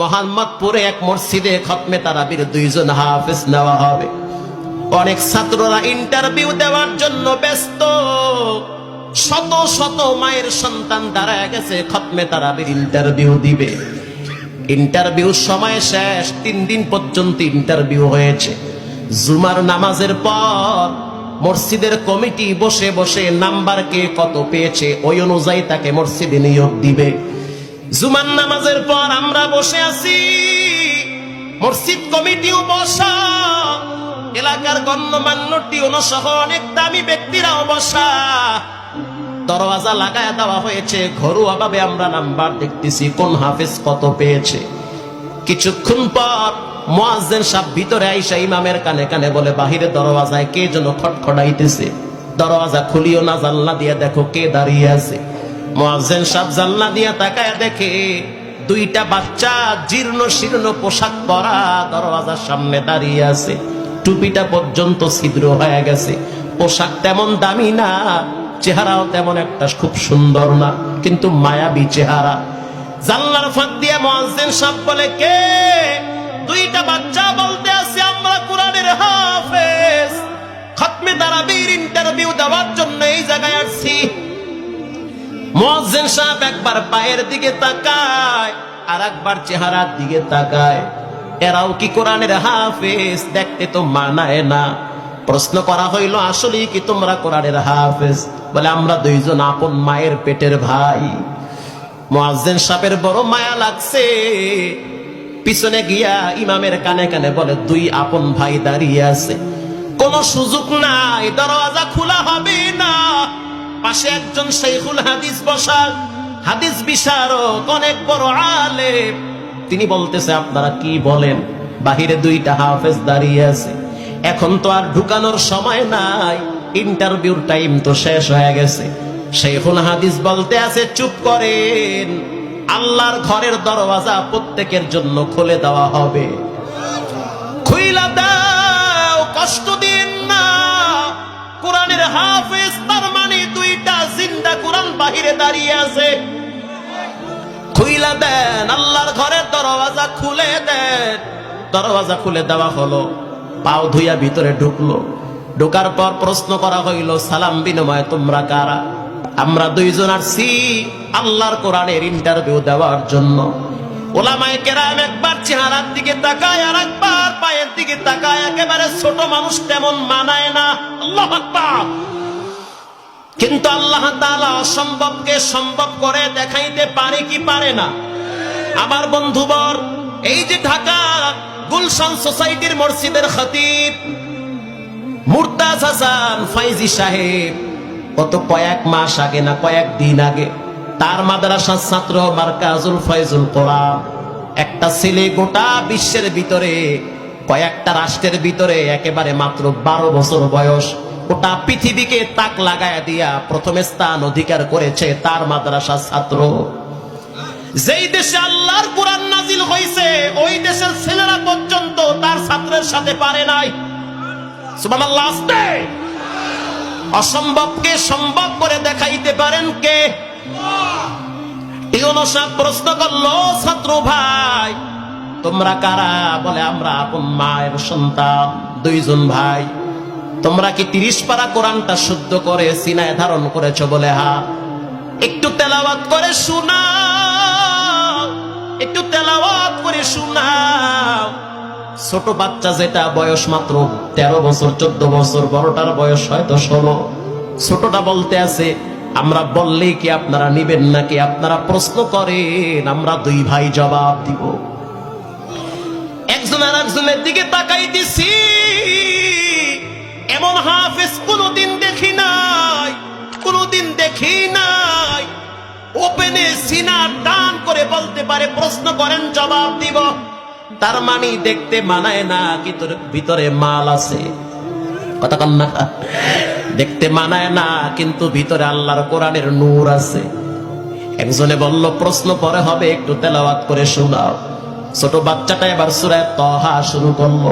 মোহাম্মদপুরে এক মসজিদে খতমে তারাবির দুইজন হাফেজ নেওয়া হবে। অনেক ছাত্ররা ইন্টারভিউ দেওয়ার জন্য ব্যস্ত। শত শত মায়ের সন্তান দাঁড়ায় গেছে খতমে তারাবির ইন্টারভিউ দিবে। ইন্টারভিউ সময় শেষ, তিন দিন পর্যন্ত ইন্টারভিউ হয়েছে। জুমার নামাজের পর মসজিদের কমিটি বসে বসে নাম্বার কে কত পেয়েছে, ওই অনুযায়ী তাকে মসজিদে নিয়োগ দিবে। জুমার নামাজের পর আমরা বসে আছি। মসজিদ কমিটিও বসা। এলাকার গণ্যমান্য টিউনো সহ অনেক দামি ব্যক্তিরাও বসা। দরওয়াজা লাগায় দেওয়া হয়েছে। ঘরোয়া ভাবে আমরা নাম্বার দেখতেছি, কোন হাফেজ কত পেয়েছে। কিছুক্ষণ পর মোয়াজ্জেন সাহেব ভিতরে আইসা ইমামের কানে কানে বলে, বাহিরে দরওয়াজায় কে যেন খটখটাইতেছে? দরওয়াজা খুলিও না, জানলা দিয়ে দেখো কে দাঁড়িয়ে আছে। মোয়াজ্জেন সাহেব জানলা দিয়ে তাকায় দেখে দুইটা বাচ্চা জীর্ণ শীর্ণ পোশাক পরা দরওয়াজার সামনে দাঁড়িয়ে আছে। টুপিটা পর্যন্ত ছিদ্র হয়ে গেছে। পোশাক তেমন দামি না, চেহারাও তেমন একটা খুব সুন্দর না, কিন্তু মায়াবী চেহারা। জানলার ফাঁক দিয়ে মুয়াজ্জিন সাহেব বলে, কে? দুইটা বাচ্চা বলতে আছে আমরা কোরআনের হাফেজ। মুয়াজ্জিন সাহেব একবার পায়ের দিকে তাকায় আর একবার চেহারার দিকে তাকায়। এরাও কি কোরআনের হাফেজ? দেখতে তো মানায় না। প্রশ্ন করা হইল আসলে কি তোমরা কোরআনের হাফেজ? বলে, আমরা দুইজন আপন মায়ের পেটের ভাই। মুয়াজ্জিন সাহেবের বড় মায়া লাগছে। পিছনে গিয়া ইমামের কানে কানে বলে, দুই আপন ভাই দাঁড়িয়ে আছে। কোন সুযোগ নাই, দরওয়াজা খোলা হবে না। পাশে একজন শেখুল হাদিস বসা হাদিস বিশারক অনেক বড় আলেম। তিনি বলতেছে, আপনারা কি বলেন? বাহিরে দুইটা হাফেজ দাঁড়িয়ে আছে। এখন তো আর ঢুকানোর সময় নাই। ইন্টারভিউর টাইম তো শেষ হয়ে গেছে। শেখুল হাদিস বলতে আছে, চুপ করেন। আল্লাহর ঘরের দরওয়াজা প্রত্যেকের জন্য খুলে দেওয়া হবে। খুইলা দাও, কষ্ট দিন না। কোরআনের হাফেজ বাহিরে দাঁড়িয়ে আছে। খুইলা দেন, আল্লাহর ঘরের দরওয়াজা খুলে দেন। দরওয়াজা খুলে দেওয়া হলো, পাও ধুইয়া ভিতরে ঢুকলো। ঢোকার পর প্রশ্ন করা হইল, সালাম বিনিময়, তোমরা কারা? আমরা দুইজন আসছি আল্লাহর কোরআনের ইন্টারভিউ দেওয়ার জন্য। ওলামায়ে কেরাম একবার চেহারার দিকে তাকায় আর একবার পায়ের দিকে তাকায়, একেবারে ছোট মানুষ তেমন মানায় না। আল্লাহ কিন্তু আল্লাহ অসম্ভবকে সম্ভব করে দেখাইতে পারে কি পারে না। আমার বন্ধুবর, এই যে ঢাকা গুলশান সোসাইটির মসজিদের খতিব, মুরতাজ হাসান ফাইজি সাহেব কত কয়েক মাস আগে না কয়েক দিন আগে তার মাদ্রাসার ছাত্র মার্কাজুল ফয়জুল কোরআন, একটা ছেলে গোটা বিশ্বের ভিতরে, কয়েকটা রাষ্ট্রের ভিতরে একেবারে মাত্র বারো বছর বয়স গোটা পৃথিবীকে তাক লাগায় দিয়া প্রথমে স্থান অধিকার করেছে তার মাদ্রাসার ছাত্র। যেই দেশে আল্লাহর কোরআন নাজিল হয়েছে ওই দেশের ছেলেরা পর্যন্ত তার ছাত্রের সাথে পারে নাই। সুবহানাল্লাহ অসম্ভবকে সম্ভব করে দেখাইতে পারেন কে? প্রশ্ন করল, ছাত্র ভাই, তোমরা কারা? বলে, আমরা আপন মায়ের সন্তান, দুইজন ভাই। তোমরা কি তিরিশ পারা কোরআনটা শুদ্ধ করে, সিনায় ধারণ করেছ বলে? হা। একটু তেলাওয়াত করে শোনাও একটু তেলাওয়াত করে শোনাও ছোট বাচ্চা যেটা, বয়স মাত্র তেরো বছর, চোদ্দ বছর, বড়টার বয়স হয়তো ষোলো। ছোটটা বলতে আছে, আমরা বললেই কি আপনারা নিবেন নাকি? আপনারা প্রশ্ন করেন, আমরা দুই ভাই জবাব দিব। একজন আর একজনের দিকে তাকাই দিছি এমন হাফেজ কোনোদিন দেখি নাই, কোনোদিন দেখি নাই। ওপেনে সিনা টান করে বলতে পারে, প্রশ্ন করেন, জবাব দিব। তার মানে দেখতে মানায় না কি তোর ভিতরে মাল আছে? কথা কন না। দেখতে মানায় না কিন্তু ভিতরে আল্লাহর কোরআনের নূর আছে। একজনে বলল, প্রশ্ন পরে হবে, একটু তেলাওয়াত করে শোনাও। ছোট বাচ্চাটা এবার সুরায় তহা শুরু করল।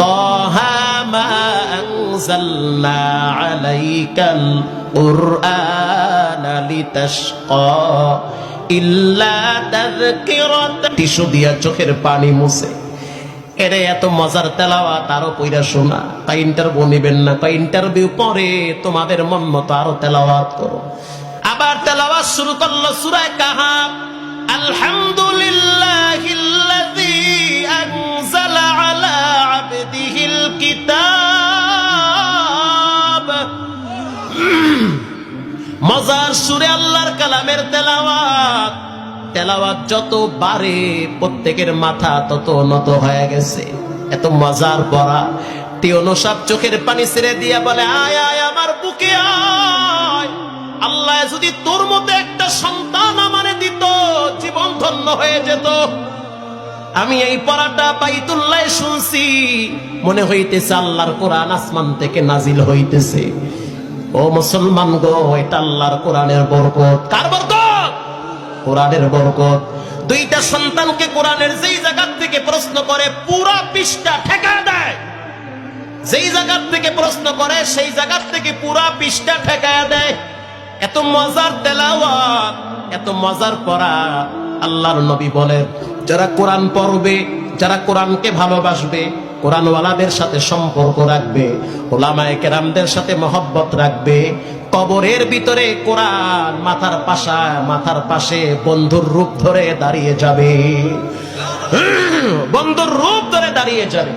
তহা মা আনজালনা আলাইকাল কুরআনা লিতাশকা ইল্লা তাযকিরাত টিস্যু দিয়া চোখের পানি মুছে। এরে এত মজার তেলাওয়া তারও কইরা শোনা। তাই ইন্টারভিউ নিবেন না তাই ইন্টারভিউ পরে তোমাদের মন মতো আরও তেলাওয়াত করো। আবার তেলাওয়াত শুরু করল সূরায় কাহাব আলহামদুলিল্লাহিল্লাযী কিতাব। মজার সুরে আল্লাহর কালামের তেলাওয়াত। তেলাওয়াত যত বাড়ে, প্রত্যেকের মাথা তত নত হয়ে গেছে। এত মজার পড়া। সাপ চোখের পানি ছেড়ে দিয়া বলে, আয় আয়, আমার বুকে আয়। আল্লাহ যদি তোর মতো একটা সন্তান আমারে দিত, জীবন ধন্য হয়ে যেত। আমি এই পড়াটা বাইতুল্লাহ শুনছি। মনে হইতেছে আল্লাহর কোরআন আসমান থেকে নাজিল হইতেছে। ও মুসলমান গো, এটা আল্লাহর কোরআনের বরকত। কার বরকত? কোরআনের বরকত। দুইটা সন্তানকে কোরআনের যেই জায়গার থেকে প্রশ্ন করে, পুরা পৃষ্ঠা ঠেকা দেয়। যেই জায়গার থেকে প্রশ্ন করে, সেই জায়গার থেকে পুরা পৃষ্ঠা ঠেকায় দেয়। এত মজার তেলাওয়াত, এত মজার পড়া, আল্লাহর নবী বলেন। যারা কোরআন পড়বে, যারা কোরআনকে ভালোবাসবে, কোরআনওয়ালাদের সাথে সম্পর্ক রাখবে, ওলামায়ে কেরামদের সাথে মহব্বত রাখবে, কবরের ভিতরে কোরআন মাথার পাশা, মাথার পাশে বন্ধুর রূপ ধরে দাঁড়িয়ে যাবে। বন্ধুর রূপ ধরে দাঁড়িয়ে যাবে।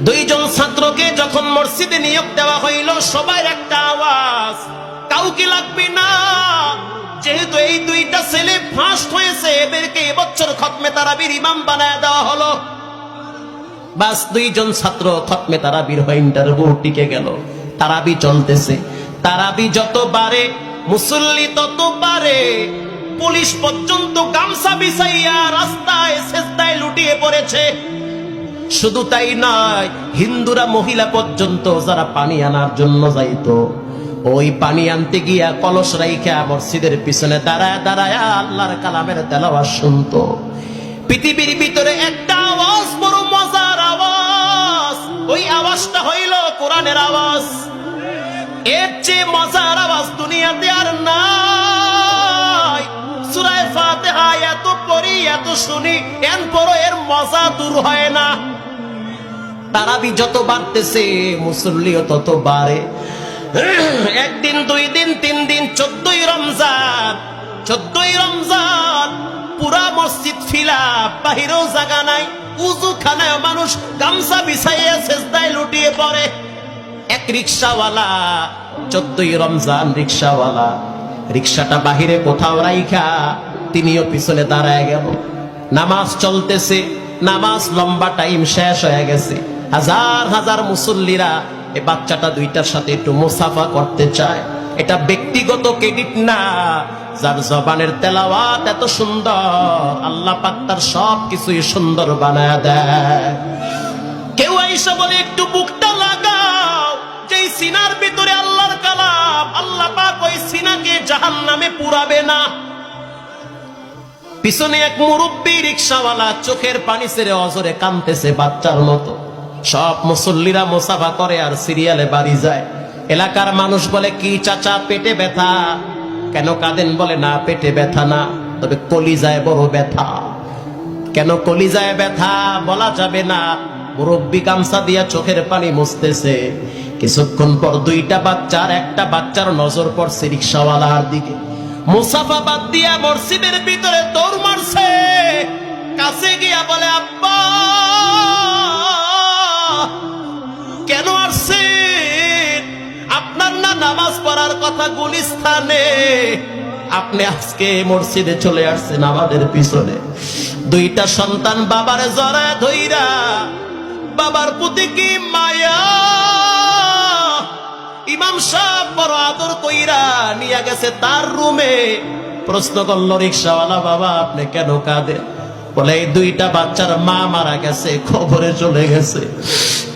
দুইজন ছাত্রকে যখন মসজিদে নিয়োগ দেওয়া হইল, সবাই একটা আওয়াজ, কাউকে লাগবে না। যেহেতু এই দুইটা ছেলে ফার্স্ট হয়েছে, এদেরকে এবছর খতমে তারাবির ইমাম বানায় দেওয়া হলো। বাস দুইজন ছাত্র খতমে তারাবির হয়ে ইন্টারভিউ টিকে গেল। তারাবি চলতেছে। তারাবি যত বাড়ে, মুসল্লি তত বাড়ে। পুলিশ পর্যন্ত গামছা বিছাইয়া রাস্তায় শেষদায় লুটিয়ে পড়েছে। শুধু তাই নয়, হিন্দুরা মহিলা পর্যন্ত যারা পানি আনার জন্য যাইতো ওই পানি আনতে গিয়া কলস রাইখা মসজিদের পিছনে দাঁড়ায় দাঁড়ায় আল্লাহর কালামের তেলাওয়াজ শুনতো। পৃথিবীর ভিতরে একটা আওয়াজ, বড় মজার আওয়াজ। ওই আওয়াজটা হইল কোরআনের আওয়াজ। এর চেয়ে মজার আওয়াজ দুনিয়াতে আর নাই। সুরায় ফাতিহা এত পড়ি, এত শুনি এন পরও এর মজা দূর হয় না। তারাবি যত বাড়তেছে, মুসল্লিও তত বাড়ে। একদিন, দুই দিন, তিন দিন, চোদ্দই রমজান চোদ্দই রমজান, পুরা মসজিদ ফিলা বাহিরেও জাগা নাই উজু খানায় মানুষ গামছা বিছাইয়া শেষদায় লুটিয়ে পড়ে। এক রিক্সাওয়ালা, চোদ্দই রমজান রিক্সাওয়ালা, রিক্সাটা বাহিরে কোথাও রাইখা, তিনিও পিছনে দাঁড়ায় গেল। নামাজ চলতেছে, নামাজ লম্বা টাইম শেষ হয়ে গেছে। হাজার হাজার মুসল্লিরা এই বাচ্চাটা দুইটার সাথে একটু মুসাফা করতে চায়। এটা ব্যক্তিগত ক্রেডিট না। যার জবানের তেলাওয়াত এত সুন্দর, আল্লাহ পাক তার সব কিছুই সুন্দর বানায় দেয়। কেউ আইসা বলে, একটু বুকটা লাগাও। যেই সিনার ভিতরে আল্লাহর কালাম, আল্লাহ পাক ওই সিনাকে জাহান নামে পুরাবে না। পিছনে এক মুরব্বী রিক্সাওয়ালা চোখের পানি ছেড়ে অজরে কানতেছে বাচ্চার মতো। সব মুসল্লিরা মোসাফা করে আর সিরিয়ালে বাড়ি যায়। এলাকার মানুষ বলে, কি চাচা, পেটে ব্যথা? কেন কাঁদেন বলে, না, পেটে ব্যথা না, তবে কলিজায় বড় ব্যথা। কেন কলিজায় ব্যথা বলা যাবে না। মুরব্বী গামছা দিয়া চোখের পানি মুছতেছে। কিছুক্ষণ পর দুইটা বাচ্চার একটা বাচ্চার নজর পড়ছে রিক্সাওয়ালার দিকে। মুসাফা বাদ দিয়া মসজিদের ভিতরে দৌড় মারছে। কাছে গিয়া বলে, আব্বা! কেন আসছেন আপনার না নামাজ পড়ার কথা গুলিস্থানে আপনি আজকে মসজিদে চলে আসছেন আমাদের পিছনে। দুইটা সন্তান বাবার জড়ায় ধইরা, বাবার প্রতি কি মায়া? ইমাম সাহেব বড় আদর কইরা নিয়ে গেছে তার রুমে। প্রশ্ন করল, রিক্সাওয়ালা বাবা, আপনি কেন কাঁদেন? বলে, এই দুইটা বাচ্চার মা মারা গেছে খবরে চলে গেছে।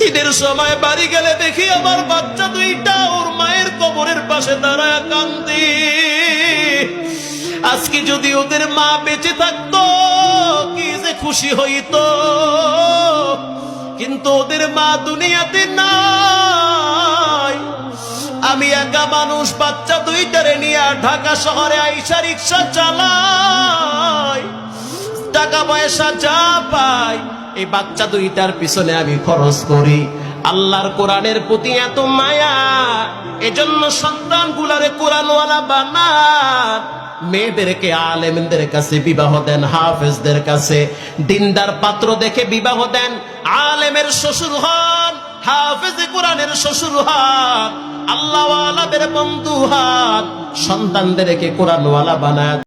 ঈদের সময় বাড়ি গেলে দেখি আমার বাচ্চা দুইটা ওর মায়ের কবরের পাশে দাঁড়ায় কান্দি। আজকে যদি ওদের মা বেঁচে থাকতো, কি যে খুশি হইতো। কিন্তু ওদের মা দুনিয়াতে নাই। আমি একা মানুষ, বাচ্চা দুইটারে নিয়ে ঢাকা শহরে আইসা রিক্সা চালাই। টাকা পয়সা যা পাই, এই বাচ্চা দুইটার পিছনে আমি খরচ করি। আল্লাহর কোরআনের প্রতি এত মায়া, এজন্য সন্তান গুলারে কোরআনওয়ালা বানান মেয়েদেরকে, আলেমদের কাছে বিবাহ দেন, হাফেজদের কাছে। দিনদার পাত্র দেখে বিবাহ দেন, আলেমের শ্বশুর হন, হাফেজে কোরআনের শ্বশুর হন, আল্লাহওয়ালাদের বন্ধু হন। সন্তানদেরকে কোরআনওয়ালা বানায়